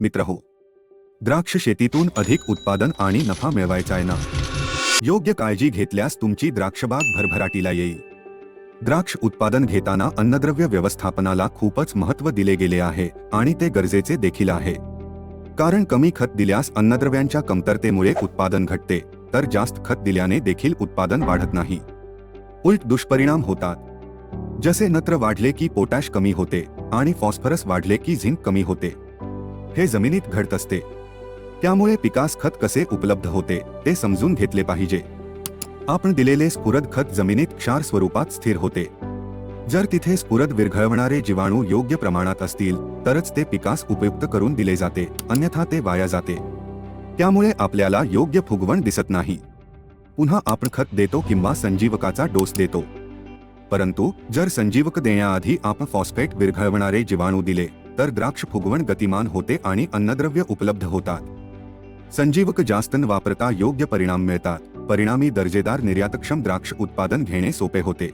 मित्र हो. द्राक्ष शेतीतून अधिक उत्पादन आणि नफा मिळवायचा आहे ना. योग्य काळजी घेतल्यास तुमची द्राक्षबाग भरभराटीला येईल. द्राक्ष उत्पादन घेताना अन्नद्रव्य व्यवस्थापनाला खूपच महत्त्व दिले गेले आहे आणि ते गरजेचे देखील आहे. कारण कमी खत दिल्यास अन्नद्रव्यांच्या कमतरतेमुळे उत्पादन घटते तर जास्त खत दिल्याने देखील उत्पादन वाढत नाही. उलट दुष्परिणाम होतात. जसे नत्र वाढले की पोटॅश कमी होते आणि फॉस्फरस वाढले की झिंक कमी होते. हे जमिनीत घडत असते. त्यामुळे पिकास खत कसे उपलब्ध होते ते समजून घेतले पाहिजे. आपण दिलेले स्फुरद खत जमिनीत क्षार स्वरूपात स्थिर होते. जर तिथे स्फुरद विरघळवणारे जीवाणू योग्य प्रमाणात असतील तरच ते पिकास उपयुक्त करून दिले जाते अन्यथा ते वाया जाते. त्यामुळे आपल्याला योग्य फुगवण दिसत नाही. पुन्हा आपण खत देतो किंवा संजीवकाचा डोस देतो. परंतु जर संजीवक देण्याआधी आपण फॉस्फेट विरघळवणारे जीवाणू दिले तर द्राक्ष फुगवण गतिमान होते आणि अन्नद्रव्य उपलब्ध होतात. संजीवक जास्तन वापरता योग्य परिणाम मिळतात. परिणामी दर्जेदार निर्यातक्षम द्राक्ष उत्पादन घेणे सोपे होते.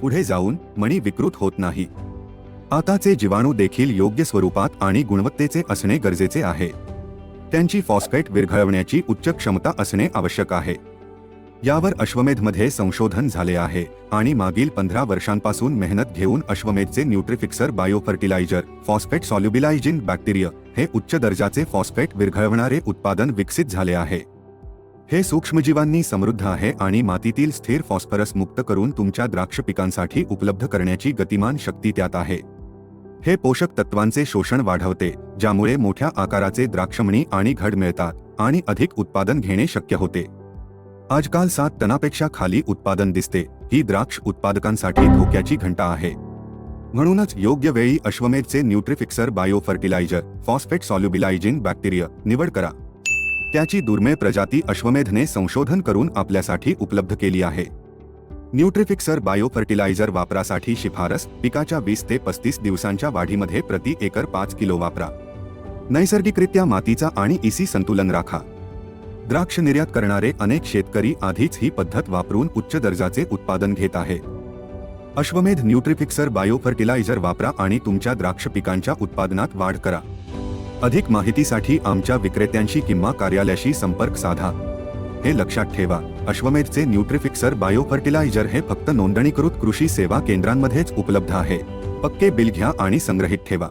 पुढे जाऊन मणी विकृत होत नाही. आताचे जीवाणू देखील योग्य स्वरूपात आणि गुणवत्तेचे असणे गरजेचे आहे. त्यांची फॉस्फेट विरघळवण्याची उच्च क्षमता असणे आवश्यक आहे. यावर अश्वमेधमध्ये संशोधन झाले आहे आणि मागील पंधरा वर्षांपासून मेहनत घेऊन अश्वमेधचे Nutrifixer biofertiliser phosphate solubilising bacteria हे उच्च दर्जाचे फॉस्फेट विरघळवणारे उत्पादन विकसित झाले आहे. हे सूक्ष्मजीवांनी समृद्ध आहे आणि मातीतील स्थिर फॉस्फरस मुक्त करून तुमच्या द्राक्ष पिकांसाठी उपलब्ध करण्याची गतिमान शक्ती त्यात आहे. हे पोषक तत्वांचे शोषण वाढवते ज्यामुळे मोठ्या आकाराचे द्राक्षमणी आणि घड मिळतात आणि अधिक उत्पादन घेणे शक्य होते. आजकाल सात टनापेक्षा खाली उत्पादन दिसते. ही द्राक्ष उत्पादकांसाठी धोक्याची घंटा आहे. म्हणूनच योग्य वेळी अश्वमेधचे Nutrifixer biofertiliser phosphate solubilising bacteria निवड करा. त्याची दुर्मिळ प्रजाती अश्वमेधने संशोधन करून आपल्यासाठी उपलब्ध केली आहे. न्यूट्रिफिक्सर बायोफर्टिलायझर वापरासाठी शिफारस पिकाच्या वीस ते पस्तीस दिवसांच्या वाढीमध्ये प्रति एकर पाच किलो वापरा. नैसर्गिकरित्या मातीचा आणि इसी संतुलन राखा. द्राक्ष निर्यात करणारे अनेक शेतकरी आधीच ही पद्धत वापरून उच्च दर्जाचे उत्पादन घेत आहे. अश्वमेध न्यूट्रिफिक्सर बायोफर्टिलायझर वापरा आणि तुमच्या द्राक्ष पिकांच्या उत्पादनात वाढ करा. अधिक माहितीसाठी आमच्या विक्रेत्यांशी किंवा कार्यालयाशी संपर्क साधा. हे लक्षात ठेवा अश्वमेधचे न्यूट्रिफिक्सर बायोफर्टिलायझर हे फक्त नोंदणीकृत कृषी सेवा केंद्रांमध्येच उपलब्ध आहे. पक्के बिल घ्या आणि संग्रहित ठेवा.